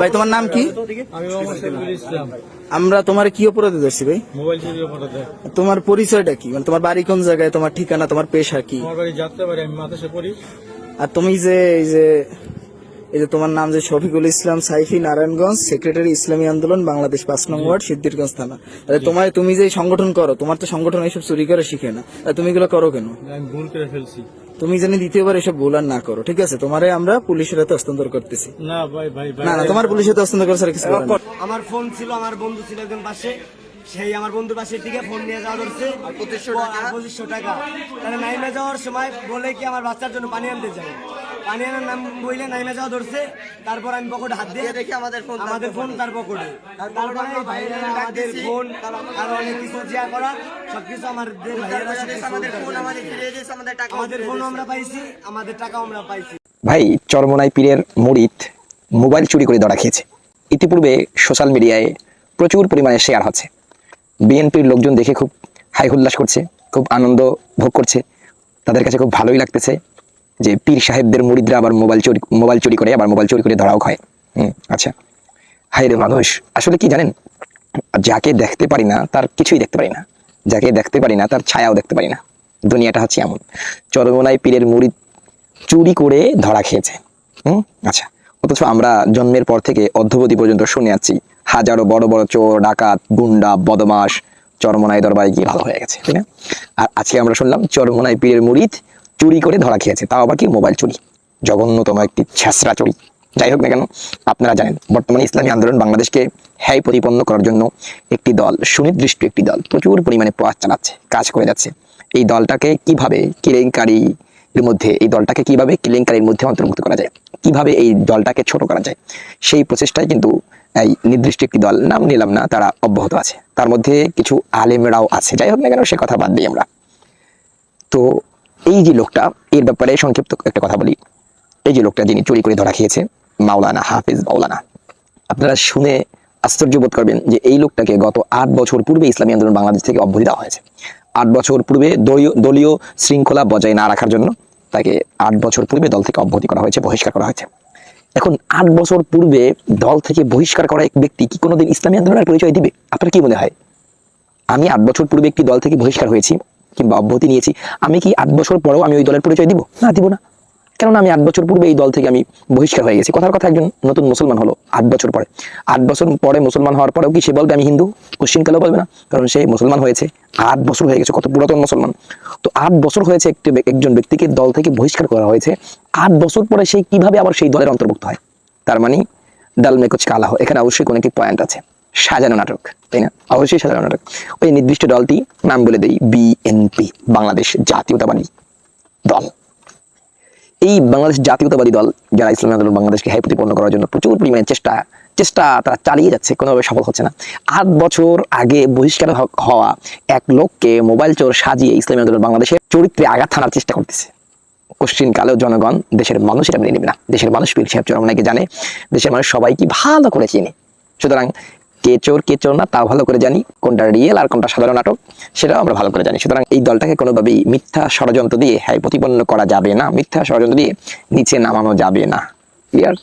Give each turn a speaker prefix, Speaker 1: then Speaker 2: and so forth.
Speaker 1: ভাই তোমার নাম কি?
Speaker 2: আমি মোহাম্মদ শফিকুল ইসলাম।
Speaker 1: আমরা তোমার কি অপরাধে ধরছি ভাই? তোমার পরিচয়টা কি? মানে তোমার বাড়ি কোন জায়গায় তোমার ঠিকানা তোমার পেশা কি? আর তুমি যে এই যে এই যে তোমার নাম যে শফিকুল ইসলাম সাইফি নারায়ণগঞ্জ সেক্রেটারি ইসলামী আন্দোলন বাংলাদেশ পাঁচ নং ওয়ার্ড সিদ্দিরগঞ্জ থানা। তাহলে তোমার তুমি যে সংগঠন করো তোমার তো সংগঠন এইসব চুরি করে শিখে না। তাহলে তুমি এগুলো করো কেন?
Speaker 2: ভুল করে ফেলছি।
Speaker 1: তুমি জানি দ্বিতীয়বার এসব ভুল আর না করো ঠিক আছে? তোমারে আমরা পুলিশের হাতে হস্তান্তর করতেছি।
Speaker 2: না ভাই ভাই
Speaker 1: না না তোমার পুলিশের হাতে হস্তান্তর করছে স্যার কিছু
Speaker 3: আমার ফোন ছিল আমার বন্ধু ছিল একজন পাশে। সেই আমার বন্ধুর পাশে থেকে ফোন নিয়ে যাওয়া ধরছে। পঁচিশশো টাকা? পঁচিশশো টাকা। তাহলে নাইমে যাওয়ার সময় বলে কি আমার বাচ্চার জন্য পানি আনতে যাই? পানি আনার নাম বইলে নাইমে যাওয়া ধরছে। তারপর আমি পকেটে হাত দিয়ে দেখি আমাদের ফোন আমাদের ফোন তার পকেটে। তারপরে ভাইয়েরা আমাদের ফোন আর অনেক কিছু যা করা। সবকিছু আমাদের ভাইয়েরা আমাদের ফোন আমাদের আমাদের ফোন আমরা পাইছি আমাদের টাকা আমরা পাইছি।
Speaker 4: ভাই চরমনাই পীরের মুরিদ মোবাইল চুরি করে ধরা খেয়েছে। ইতিপূর্বে সোশ্যাল মিডিয়ায় প্রচুর পরিমাণে শেয়ার হচ্ছে। বিএনপির লোকজন দেখে খুব হাই হুল্লাস করছে খুব আনন্দ ভোগ করছে। তাদের কাছে খুব ভালোই লাগতেছে। যে পীর সাহেবদের মুরিদরা আবার মোবাইল চুরি মোবাইল চুরি করে, আবার মোবাইল চুরি করে ধরাও খায়। হুম আচ্ছা। হাই রে মানুষ, আসলে কি জানেন? যাকে দেখতে পারি না, তার কিছুই দেখতে পারি না। যাকে দেখতে পারি না, তার ছায়াও দেখতে পারি না। দুনিয়াটা হচ্ছে এমন। চরমনাই পীরের মুরিদ চুরি করে ধরা খেয়েছে। হুম আচ্ছা। অথচ আমরা জন্মের পর থেকে অধ্যবধি পর্যন্ত শুনে আছি, হাজারো বড় বড় চোর, ডাকাত, গুন্ডা বদমাস চরমনাই দরবারে গিয়ে ভালো হয়ে গেছে, তাই না? আর আজকে আমরা শুনলাম চরমনাই পীরের মুরিদ চুরি করে ধরা খেয়েছে, তাও আবার কি মোবাইল চুরি? জঘন্যতম একটি ছেঁচড়া চুরি। যাই হোক না কেন, আপনারা জানেন, বর্তমানে ইসলামী আন্দোলন বাংলাদেশকে হ্যায় প্রতিপন্ন করার জন্য একটি দল, সুনির্দিষ্ট একটি দল, প্রচুর পরিমাণে প্রয়াস চালাচ্ছে, কাজ করে যাচ্ছে। এই দলটাকে কীভাবে কেলেঙ্কারি এর মধ্যে, এই দলটাকে কীভাবে কেলেঙ্কারির মধ্যে অন্তর্ভুক্ত করা যায়? কীভাবে এই দলটাকে ছোট করা যায়? সেই প্রচেষ্টায় কিন্তু এই নির্দিষ্ট একটি দল, নাম নিলাম না, তারা অব্যাহত আছে। তার মধ্যে কিছু আলেমরাও আছে। যাই হোক না কেন, সে কথা বাদ দিই আমরা। তো এই যে লোকটা, এর ব্যাপারে সংক্ষিপ্ত একটা কথা বলি। এই যে লোকটা যিনি চুরি করে ধরা খেয়েছে, মাওলানা হাফিজ মাওলানা। আপনারা শুনে আশ্চর্য বোধ করবেন যে এই লোকটাকে গত আট বছর পূর্বে ইসলামী আন্দোলন বাংলাদেশ থেকে অব্যাহতি দেওয়া হয়েছে। আট বছর পূর্বে দলীয় দলীয় শৃঙ্খলা বজায় না রাখার জন্য তাকে আট বছর পূর্বে দল থেকে অব্যাহতি করা হয়েছে, বহিষ্কার করা হয়েছে। এখন আট বছর পূর্বে দল থেকে বহিষ্কার করা এক ব্যক্তি কি কোনোদিন ইসলামী আন্দোলনের পরিচয় দিবে? আপনার কি মনে হয়? আমি আট বছর পূর্বে একটি দল থেকে বহিষ্কার হয়েছি কিংবা অব্যাহতি নিয়েছি, আমি কি আট বছর পরেও আমি ওই দলের পরিচয় দিব? না দিব না। কেননা আমি আট বছর পূর্বে এই দল থেকে আমি বহিষ্কার হয়ে গেছি। কথার কথা একজন নতুন মুসলমান হলো আট বছর পরে। আট বছর পরে মুসলমান হওয়ার পরেও কি সে বলবে আমি হিন্দু? কোশ্চিন কালেও বলবে না। কারণ সে মুসলমান হয়েছে। আট বছর হয়ে গেছে, কত পুরাতন মুসলমান। তো আট বছর হয়েছে একটি একজন ব্যক্তিকে দল থেকে বহিষ্কার করা হয়েছে। আট বছর পরে সে কীভাবে আবার সেই দলের অন্তর্ভুক্ত হয়? তার মানে ডাল মে কুচ কালা এখানে অবশ্যই কোনো একটি পয়েন্ট আছে। সাজানো নাটক, তাই না? অবশ্যই সাজানো নাটক। ওই নির্দিষ্ট দলটি নাম বলে দেই বিএনপি বাংলাদেশ জাতীয়তাবাদী দল। এই বাংলাদেশ জাতীয়তাবাদী দল যারা ইসলামী আন্দোলন বাংলাদেশকে হ্যায় প্রতিপন্ন করার জন্য প্রচুর পরিমাণে চেষ্টা চেষ্টা তারা চালিয়ে যাচ্ছে, কোনোভাবে সফল হচ্ছে না। আট বছর আগে বহিষ্কার হওয়া এক লোককে মোবাইল চোর সাজিয়ে ইসলামী আন্দোলন বাংলাদেশের চরিত্রে আঘাত হানার চেষ্টা করতেছে। কোশ্চিন কালেও জনগণ দেশের মানুষ এটা মেনে নেবে না। দেশের মানুষ পীর সাহেব চরমনাইকে জানে, দেশের মানুষ সবাই কি ভালো করে চিনে। সুতরাং কে চোর কে চোর না তা ভালো করে জানি কোনটা রিয়েল আর কোনটা সাধারণ নাটক, সেটাও আমরা ভালো করে জানি। সুতরাং এই দলটাকে কোনোভাবেই মিথ্যা ষড়যন্ত্র দিয়ে হ্যাঁ প্রতিপন্ন করা যাবে না। মিথ্যা ষড়যন্ত্র দিয়ে নিচে নামানো যাবে না। ক্লিয়ার